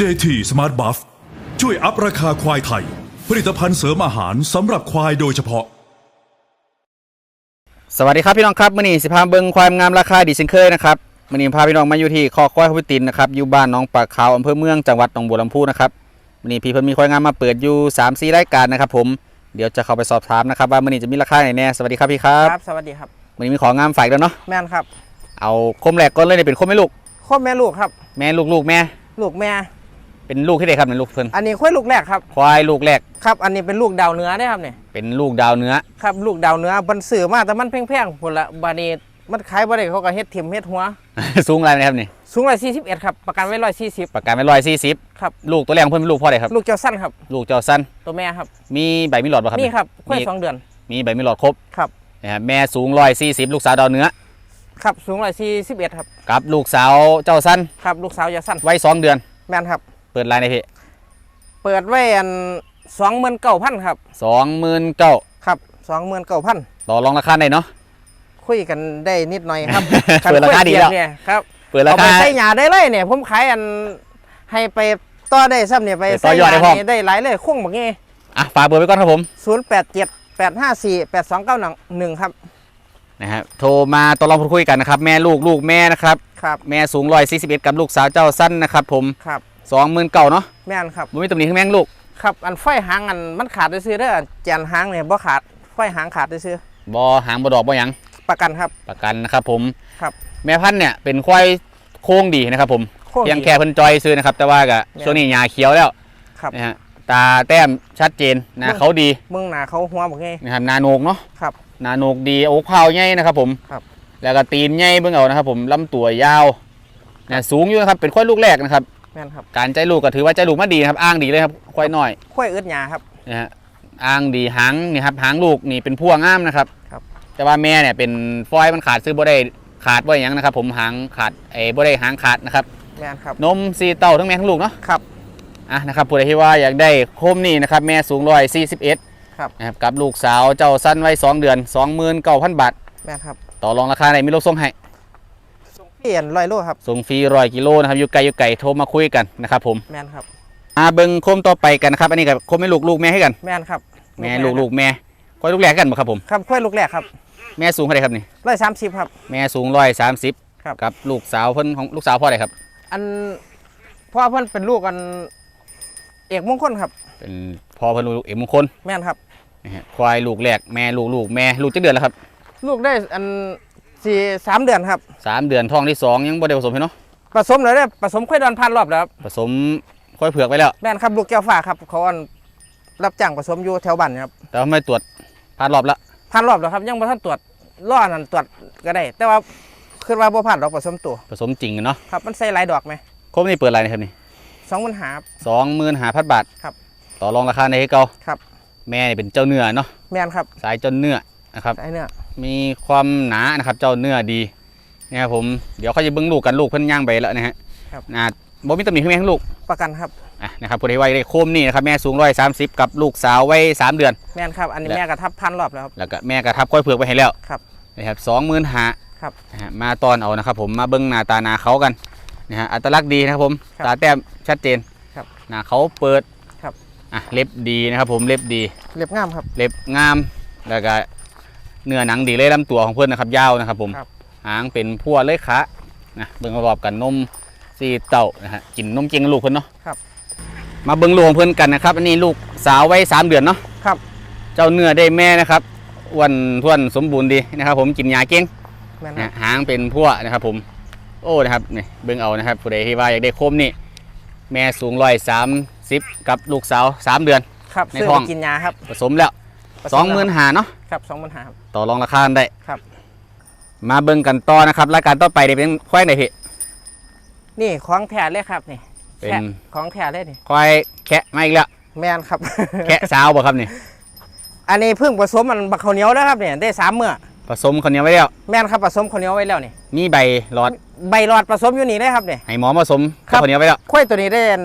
JT Smart Buff ช่วยอัพราคาควายไทย ผลิตภัณฑ์เสริมอาหารสำหรับควายโดยเฉพาะ สวัสดีครับพี่น้องครับมื่อนี้สิพาเบิงความงามราคาดีเช่นเคยนะครับมื่อนี้พาพี่น้องมาอยู่ที่คอควายพพิตินนะครับอยู่บ้านหน้องปากขาวอำเภอเมืองจังหวัดหนองบัวลำพูนะครับมื่อนี้พี่เพิ่นมีควายงามมาเปิดอยู่3ามสี่รายการนะครับผมเดี๋ยวจะเข้าไปสอบถามนะครับว่ามื่อนี้จะมีราคาไหนแน่สวัสดีครับพี่ครับครับสวัสดีครับมื่อนี้มีของงามฝากแล้วเนาะแม่นครับ เอาคมแรกก่อนเลยเนี่ยเป็นคมแม่ลูกข้อแม่ลูกครับ แม่ลูกลูกแม่ ลูกแม่ เป็นลูกที่ใดครับเป็นลูกเพิ่นอันนี้ค่อยลูกแรกครับควายลูกแรกครับ อันนี้เป็นลูกดาวเหนื้อได้ครับเนี่ยเป็นลูกดาวเนื้อครับลูกดาวเหนื้อบันสื่อมาแต่มันแพงๆผลละบานีมันขายบ่ได้เขาก็เฮ็ดถิ่มเฮ็ดหัว สูงอะไรนะครับนี่สูงร้อยสี่สิบเอ็ดครับประกันไว้ร้อยสี่สิบประกันไปร้อยสี่สิบครับลูกตัวแรกของเพิ่นเป็นลูกพ่อใดครับ ลูกเจ้าสั้นครับ ลูกเจ้าสั้นตัวแม่ครับ มีใบมีหลอดป่ะครับนี่ครับค่อยมีสองเดือน มีใบมีหลอดครบครับนะครับแม่สูงร้อยสี่สิบลูกสาวดาวเหนื้อครับสูงร้อยสี่สิบเอ็ดครับกับลูกสาวเจ้าสั้นครับลูกสาวเจ้าสั้นไว้สองเดือนแม่นครับ เปิดรายในเพจเปิดไว้อันสองหมื่นเก้าพันครับสองหมื่นเก้าครับสองหมื่นเก้าพันต่อรองราคาได้เนาะคุยกันได้นิดหน่อยครับเปิดราคาดีแล้วยเนี่ยครับเปิดราเอาไปคาใส่หยาได้เลยเนี่ย ผมขายอันให้ไปต่อได้ซ้ำเนี่ยไปไปต่ใส่อหยอดยาได้พร้อมนี่ได้หลายเลยคุ้งแบบนี้อะฝากเบอร์ไว้ก่อนครับผมศูนย์แปดเจ็ดแปดห้าสี่แปดสองเก้าหนึ่งครับนะฮะโทรมาต่อรองพูดคุยกันนะครับ แม่ลูกลูกแม่นะครับครับ แม่สูงร้อยสี่สิบเอ็ดกับลูกสาวเจ้าสั้นนะครับผมครับ สองหมื่นเก้าเนาะแม่นครับบ่มีตำหนิข้างแม่งลูกครับอันไฟหางอันมันขาดได้ซื้อเด้อแจนหางเนี่ยบ่ขาดไฟหางขาดได้ซื้อบอหางบอดอกบอหยังประกันครับ ประกันนะครับผมครับ แม่พันธุ์เนี่ยเป็นควายโค้งดีนะครับผมโค้งดีเพียงแค่เพิ่นจอยซื้อนะครับ แต่ว่าก็แม่นช่วงนี้หญ้าเขียวแล้วครับ นะฮะตาแต้มชัดเจนหนะเบิ่งเขาดีมึงหนาเขาหัวแบบนี้นะครับนาโนกเนาะ ครับ นาโนกดีโอ้เผาใหญ่นะครับผมครับ แล้วก็ตีนใหญ่เบิ่งเอานะครับผมลำตัวยาวนะสูงอยู่นะครับเป็นควายลูกแรกนะครับ แม่นครับการใจลูกก็ถือว่าใจลูกมาดีนะครับอ้างดีเลยครับควายน้อยค่อยอึดหยาครับ นะฮะอ้างดีหางนี่ครับหางลูกนี่เป็นพวงง่ามนะครับ ครับ แต่ว่าแม่เนี่ยเป็นฟอยล์มันขาดซื้อบ่ได้ขาดบ่ได้หยังนะครับ ผมหางขาดไอ้บ่ได้หางขาดนะครับแม่นครับนมสีเต้าทั้งแม่ทั้งลูกเนาะ ครับ อะนะครับผู้ใดที่ว่าอยากได้โคมนี่นะครับ แม่สูงร้อยสี่สิบเอ็ดครับ นะครับกับลูกสาวเจ้าสั้นไว้สองเดือนสองหมื่นเก้าพันบาท แม่นครับต่อรองราคาไหนมีโลกส่งให้ เปลี่ยนร้อยโลครับส่งฟรีร้อยกิโลนะครับอยู่ไกลอยู่ไกลโทรมาคุยกันนะครับผมแม่นครับมาเบิ่งโคมต่อไปกันนะครับอันนี้กับโคมแม่ลูกลูกแม่ให้กัน แม่นครับแม่ลูกลูกแม่ค่อยลูกแรกกันบ่ครับผมครับค่อยลูกแรกครับแม่สูงเท่าไหร่ครับนี่ร้อยสามสิบครับแม่สูงร้อยสามสิบครับกับลูกสาวเพิ่นของลูกสาวพ่ออะไรครับ อันพ่อเพิ่นเป็นลูกอันเอกมงคลครับ เป็นพ่อเพิ่นลูกเอกมงคลแม่นครับนะฮะควายลูกแรกแม่ลูกลูกแม่ลูกจะเดือนแล้วครับ ลูกได้อัน สี่สามเดือนครับสามเดือนท้องที่สองยังบ่ได้ผสมให้เนาะผสมเลยได้อผสมค่อยดอนพันรอบแล้วครับผสมค่อยเผือกไว้แล้วแม่นครับลูกแก้วฟ้าครับเขาอันรับจ้างผสมอยู่แถวบ้านครับแต่ว่าไม่ตรวจผ่านรอบละพันรอบแล้วครับยังบ่ทันตรวจล่อนั่นตรวจก็ได้ แต่ว่าคือว่าบ่ผ่านดอกผสมตัวผสมจริงเนาะครับมันใส่หลายดอกไหมครบนี่เปิดอะไรนะครับนี่สองปัญหา สองหมื่นห้าพันบาทครับต่อรองราคาในให้เก่าครับ แม่นี่เป็นเจ้าเนื้อเนาะแม่นครับสายเจ้าเนื้อนะครับใส่เนื้อ มีความหนานะครับ เจ้าเนื้อดีนะครับผมเดี๋ยวเขาจะเบิ้งลูกกันลูกเพิ่นย่างไปแล้วนะฮะครับนะบ่มีตำหนิข้างแม่ข้างลูกประกันครับอะนะครับผู้ใดไว้ได้โคมนี่นะครับแม่สูงร้อยสามสิบกับลูกสาวไว้สามเดือน แม่นครับ อันนี้และแม่กระทับพันรอบแล้วครับแล้วก็แม่กระทับค่อยเผือกไปให้แล้วครับนะครับสองหมื่นหาครับนะฮะมาตอนเอานะครับ ผมมาเบิ้งหน้าตาหนาเขากันนะฮะอัตลักษณ์ดีนะครับผมครับตาแต้มชัดเจนครับหน้าเขาเปิดครับอะเล็บดีนะครับผมเล็บดี เล็บงามครับ เล็บงามแล้วก็ เนื้อหนังดีเลยลำตัวของเพื่อนนะครับยาวนะครับผมครับ หางเป็นพัวเลยคะนะเบิ้งประกอบกันนมสีเต้านะฮะกินนมเกียงลูกเพื่อนเนาะครับมาเบิ้งลูกของเพื่อนกันนะครับอันนี้ลูกสาวไว้สามเดือนเนาะครับ เจ้าเนื้อได้แม่นะครับอ้วนท้วนสมบูรณ์ดีนะครับ ผมกินยาเก่ง แม่นคนะรับหางเป็นพัวนะครับผมโอ้นะครับนี่เบิ้งเอานะครับผู้ใดที่ว่าอยากได้โคมนี่แม่สูงร้อยสามสิบกับลูกสาวสามเดือน ครับในซื้อท้อง ไปกินยาครับผสมแล้วผ สองหมื่นหาเนาะครับสองปัญหาครับต่อรองราคากันได้ครับ มาเบิ่งกันต่อนะครับรายการต่อไปเดี๋ยวเป็นควายไหนพี่นี่ของแท้เลยครับนี่เป็นแท้ของแท้เลยนี่ควายแคะมาอีกแล้วแม่นครับ แคะสาวบ่ครับนี่อันนี้เพิ่งผสมมันบักข้าวเหนียวแล้วครับเนี่ยได้สามเมื่อผสมคนนี้ไว้แล้วแม่นครับผสมข้าวเหนียวไว้แล้วนี่มีใบหลอดใบหลอดผสมอยู่นี่ได้ครับเนี่ยให้หมอผสมครับคนนี้ไว้แล้วข้อยตัวนี้ได้อัน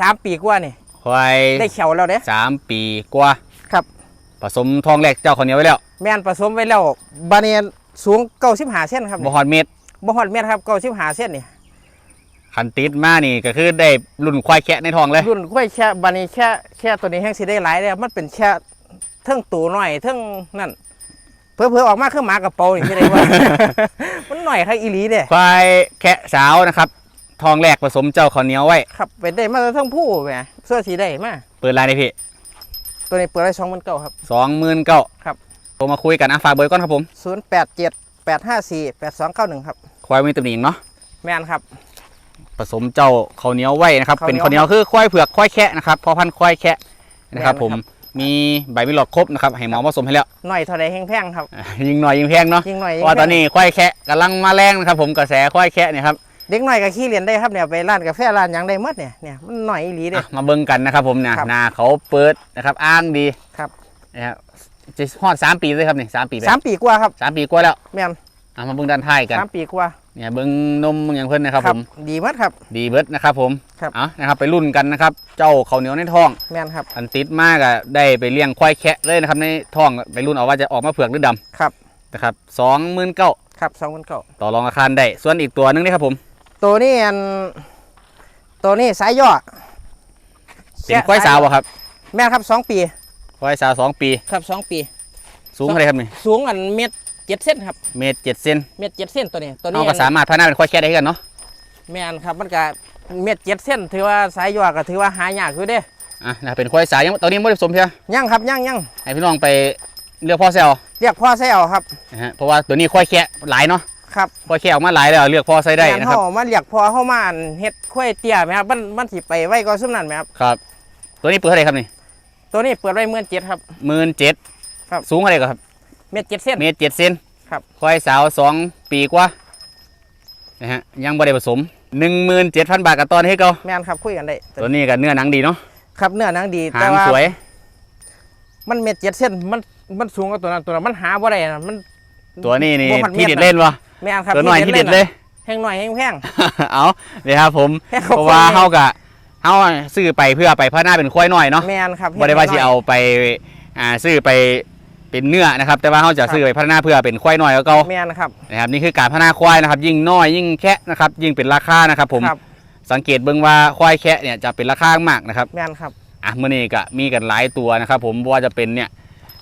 สามปีกว่านี่ควายได้เขียวแล้วเด้สามปีกว่าครับ ผสมทองแรกเจ้าคนนี้ไว้แล้วแม่นผสมไว้แล้วบาเนียนสูงเก้าสิบห้าเส้นครับบ่นี่ฮอดเม็ดบ่ฮอดเมตรครับเก้าสิบห้าเส้นนี่คันติดมานี่ก็คือได้รุ่นควายแคะในท้องเลย รุ่นกล้วยแช่บันนี้แช่แช่ตัวนี้แห้งสิได้หลายเลยมันเป็นแช่เทิงตูหน่อยเทิงนั่นเพื่อเพื่อๆออกมาคือหมากระเป๋าอย่างที่ได้ว่า มันหน่อยครับอีหลีเด้ควายแคะสาวนะครับ ทองแรกผสมเจ้าข้าวเหนียวไว้ ครับเป็นได้มาทั้งผู้แหมเสื้อสีได้มาเปิดรายได้พี่ ตัวนี้เปิดได้สองพันเก้าครับ สองหมื่นเก้าครับ โทรมาคุยกันอะฝากเบอร์ก่อนครับผมศูนย์แปดเจ็ดแปดห้าสี่แปดสองเก้าหนึ่งครับควายมีตำหนิเนาะแมนครับ ผสมเจ้าข้าวเหนียวไว้นะครับข้าวเหนียวเป็นข้าวเหนียวคือควายเผือกควายแคะนะครับพอพันธุ์ควายแคะนะครับแม่นผมครับมีใบมีหลอดครบนะครับให้หมอผสมให้แล้ว หน่อยเท่าไรแห้งแพงครับอะยิงหน่อยยิงแพงเนาะยิงหน่อยเพราะว่าตอนนี้ควายแคะกำลังมาแรงนะครับ ผมกระแสควายแคะเนี่ยครับ เด็กหน่อยกับขี้เรียนได้ครับเนี่ยไปร้านกาแฟร้านหยังได้หมดเนี่ยเนี่ยมันหน่อยอีหลีเด้ อะมาเบิ่งกันนะครับผมเนี่ยครับหนาเขาเปิดนะครับอ้างดีครับนะครับจะฮอดสามปีเลยครับนี่สามปีไปสามปีกว่าครับสามปีกว่าแล้วแม่นอะมาเบิ่งด้านท้ายกันสามปีกว่าเนี่ยเบิ่งนมเบิ่งอย่างเพิ่นนะครับผมดีมากครับ ดีเบิดนะครับผมครับ เอานะครับไปรุ่นกันนะครับ เจ้าเขาวเหนียวในท้อง แม่นครับอันติดมากอะได้ไปเลี้ยงควายแคะเลยนะครับในท้องไปรุ่นเอาว่าจะออกมาเผือกหรือดครับำนะครับสองหมื่นเก้าครับสองพันเก้าต่อรองราคาได้ส่วนอีกตัวหนึงนี่ครับผม ตัวนี้อันตัวนี้สายย่อเป็นควายสาวบ่ครับ แม่นครับสองปี ควายสาวสองปี ครับสองปี สูงเท่าไหรครับนี่สูงอันเม็ดเจ็ดเส้นครับเมตรเจ็ดเซนเม็ดเจ็ดเส้นตัวนี้ตัวนี้เอาก็สามารถพัฒนาเป็นควายแคะได้คือกันเนาะแม่นครับมันก็เม็ดเจ็ดเส้นถือว่าสายย่อก็ถือว่าหายากอยู่เด้อะนะครับเป็นควายสาวยังตอนนี้ไม่ได้ผสมเพียยังครับยังยังให้พี่น้องไปเลือกพ่อแซลเรียกพ่อใส่เอาครับนะฮะเพราะว่าตัวนี้ควายแคะหลายเนาะ ครับควายแคะออกมาหลายแล้วเลือกพ่อใส่ได้แม่นะครับเฮามาเรียกพ่อเฮามาอันเฮ็ดข้วยเตี้ยไหมครับมันมันสิไปไว้ก็ซุ่มนั่นไหมครับครับ ตัวนี้เปิดเท่าไหร่ครับนี่ตัวนี้เปิดไว้เมื่อเจ็ดครับ หมื่นเจ็ดครับ สูงเท่าไหร่ครับเม็ดเจ็ดเส้น เมตรเจ็ดเซนครับ ควายสาวสองปีกว่านะฮะยังบ่ได้ผสมหนึ่งหมื่นเจ็ดพันบาทกับตอนให้เก่าแม่นครับคุยกันได้ตัวนี้กับเนื้อหนังดีเนาะครับเนื้อหนังดีหาแต่งว่าสวย มันเม็ดเจ็ดเส้นมันมันสูงกว่าตัวนั้นตัวนั้นมันหาบ่ได้นะมันตัวนี้นี่บ่ฮอที่ม็เด็ดเล่นวะ แม่นครับตัวหน่อยที่เด็ดเลยแห้งหน่อยแห้งแพงเอาเดี๋ยวครับผมแห้งเพราะว่าเฮากะเฮาซื้อไปเพื่อไปพัฒนาเป็นควายน้อยเนาะแม่นครับบ่ได้ว่าสิเอาไปอ่าซื้อไปเป็นเนื้อนะครับ แต่ว่าเฮาจะซื้อไปพัฒนาเพื่อเป็นควายน้อยก็เก่าแม่นครับนะครับ นี่คือการพัฒนาควายนะครับ ยิ่งน้อยยิ่งแคะนะครับ ยิ่งเป็นราคานะครับ ผมครับสังเกตเบิ่งว่าควายแคะเนี่ยจะเป็นราคามากนะครับแม่นครับอะมื่อนี้ก็มีกันหลายตัวนะครับ ผมบ่ว่าจะเป็นเนี่ย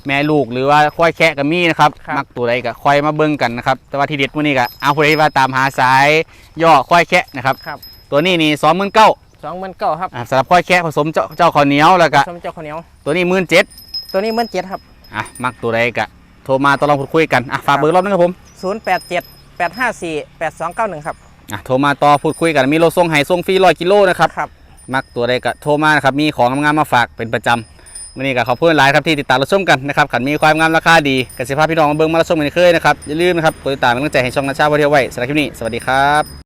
แม่ลูกหรือว่าควายแคะก็มีนะครับครับ มักตัวใดก็ควายมาเบิ่งกันนะครับแต่ว่าที่เด็ดมื่อนี้ก็เอาผู้ใดว่าตามหาสายย่อควายแคะนะครับครับตัวนี้นี่สองหมื่นเก้าสองหมื่นเก้าครับสำหรับควายแคะผสมเจ้าเจ้าข้าวเหนียวแล้วก็สมเจ้าข้าวเหนียว ตัวนี้หมื่นเจ็ดตัวนี้หมื่นเจ็ดครับอะมักตัวใดก็โทรมาตอลองพูดคุยกันอะฝากเบอร์รอบนึงครับผม ศูนย์แปดเจ็ดแปดห้าสี่แปดสองเก้าหนึ่งครับ อะโทรมาต่อพูดคุยกันมีโลส่งไห้ส่งฟรีร้อยกิโลนะครับ ครับ มักตัวใดก็โทรมานะครับ มีของงามๆมาฝากเป็นประจำ วันนี้ก็ขอบคุณหลายครับที่ติดตามรับชมกันนะครับขันมีความงามราคาดีกสิภาพพี่น้องมาเบิ้งมารับชมกันเคยนะครับอย่าลืมนะครับกดติดตามเป็นกำลังใจให้ช่องนัชชาวันเที่ยวไว้สำหรับคลิปนี้สวัสดีครับ